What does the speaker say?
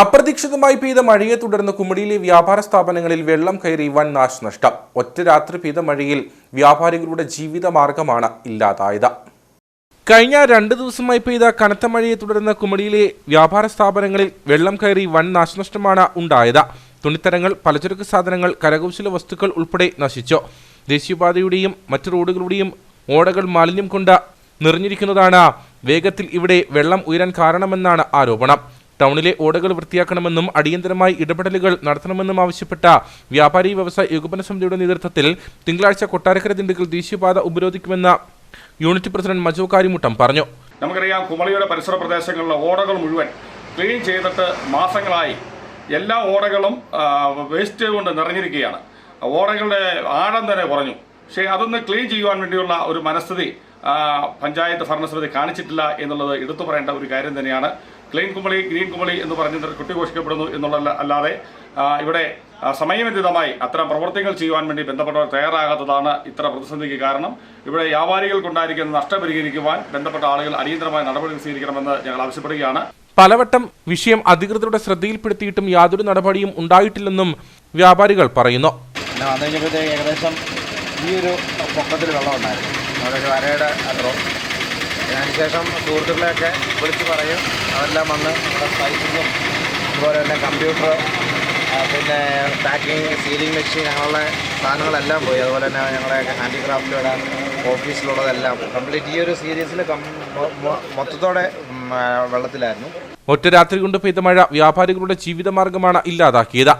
അപ്രതീക്ഷിതമായി പെയ്ത മഴയെ തുടർന്ന് കുമളിയിലെ വ്യാപാര സ്ഥാപനങ്ങളിൽ വെള്ളം കയറി വൻ നാശനഷ്ടം. ഒറ്റ രാത്രി പെയ്ത മഴയിൽ വ്യാപാരികളുടെ ജീവിത മാർഗമാണ് ഇല്ലാതായത്. കഴിഞ്ഞ രണ്ട് ദിവസമായി പെയ്ത കനത്ത മഴയെ തുടർന്ന് കുമളിയിലെ വ്യാപാര സ്ഥാപനങ്ങളിൽ വെള്ളം കയറി വൻ നാശനഷ്ടമാണ് ഉണ്ടായത്. തുണിത്തരങ്ങൾ പലചരക്ക് സാധനങ്ങൾ കരകൗശല വസ്തുക്കൾ ഉൾപ്പെടെ നശിച്ചു. ദേശീയപാതയുടെയും മറ്റു റോഡുകളുടെയും ഓടകൾ മാലിന്യം കൊണ്ട് നിറഞ്ഞിരിക്കുന്നതാണ്. വേഗത്തിൽ ഇവിടെ വെള്ളം ഉയരാൻ കാരണമെന്നാണ് ആരോപണം. ടൗണിലെ ഓടകൾ വൃത്തിയാക്കണമെന്നും അടിയന്തരമായി ഇടപെടലുകൾ നടത്തണമെന്നും ആവശ്യപ്പെട്ട വ്യാപാരി വ്യവസായ ഏകോപന സമിതിയുടെ നേതൃത്വത്തിൽ തിങ്കളാഴ്ച കൊട്ടാരക്കര ദിണ്ടുകൾ ദേശീയപാത ഉപരോധിക്കുമെന്ന യൂണിറ്റ് പ്രസിഡന്റ് മജോ കാരിമുട്ടം പറഞ്ഞു. നമുക്കറിയാം കുമളിയുടെ പരിസര പ്രദേശങ്ങളിലെ ഓടകൾ മുഴുവൻ ക്ലീൻ ചെയ്തിട്ട് മാസങ്ങളായി എല്ലാ ഓടകളും വേസ്റ്റ് കൊണ്ട് നിറഞ്ഞിരിക്കുകയാണ്. ഓടകളുടെ ആഴം തന്നെ കുറഞ്ഞു. പക്ഷേ അതൊന്ന് ക്ലീൻ ചെയ്യുവാൻ വേണ്ടിയുള്ള ഒരു മനസ്ഥിതി പഞ്ചായത്ത് ഭരണസമിതി കാണിച്ചിട്ടില്ല എന്നുള്ളത് എടുത്തു പറയേണ്ട ഒരു കാര്യം തന്നെയാണ്. ക്ലീൻ കുമളി ഗ്രീൻ കുമളി എന്ന് പറഞ്ഞ് കുട്ടിഘോഷിക്കപ്പെടുന്നു എന്നുള്ള അല്ലാതെ ഇവിടെ സമയബന്ധിതമായി അത്തരം പ്രവർത്തികൾ ചെയ്യുവാൻ വേണ്ടി ബന്ധപ്പെട്ടവർ തയ്യാറാകാത്തതാണ് ഇത്ര പ്രതിസന്ധിക്ക് കാരണം. ഇവിടെ വ്യാപാരികൾക്കുണ്ടായിരിക്കുന്ന നഷ്ടം പരിഹരിക്കുവാൻ ബന്ധപ്പെട്ട ആളുകൾ അടിയന്തരമായ നടപടി സ്വീകരിക്കണമെന്ന് ഞങ്ങൾ ആവശ്യപ്പെടുകയാണ്. പലവട്ടം വിഷയം അധികൃതരുടെ ശ്രദ്ധയിൽപ്പെടുത്തിയിട്ടും യാതൊരു നടപടിയും ഉണ്ടായിട്ടില്ലെന്നും വ്യാപാരികൾ പറയുന്നു. ഏകദേശം ഈ ഒരു പൊക്കത്തിൽ വെള്ളം ഉണ്ടായിരുന്നു. അരയുടെ അത്രോ അതിനുശേഷം സുഹൃത്തുക്കളെയൊക്കെ വിളിച്ച് പറയും. അതെല്ലാം വന്ന് നമ്മുടെ സ്പൈസസും അതുപോലെ തന്നെ കമ്പ്യൂട്ടർ പിന്നെ പാക്കിങ് സീലിംഗ് മെഷീൻ അങ്ങനെയുള്ള സാധനങ്ങളെല്ലാം പോയി. അതുപോലെ തന്നെ ഞങ്ങളുടെ ഹാൻഡിക്രാഫ്റ്റ് ഇടാൻ ഓഫീസിലുള്ളതെല്ലാം കംപ്ലീറ്റ് ഈ ഒരു സീരീസിൽ മൊത്തത്തോടെ വെള്ളത്തിലായിരുന്നു. ഒറ്റ രാത്രി കൊണ്ട് പെയ്ത മഴ വ്യാപാരികളുടെ ജീവിതമാർഗമാണ് ഇല്ലാതാക്കിയത്.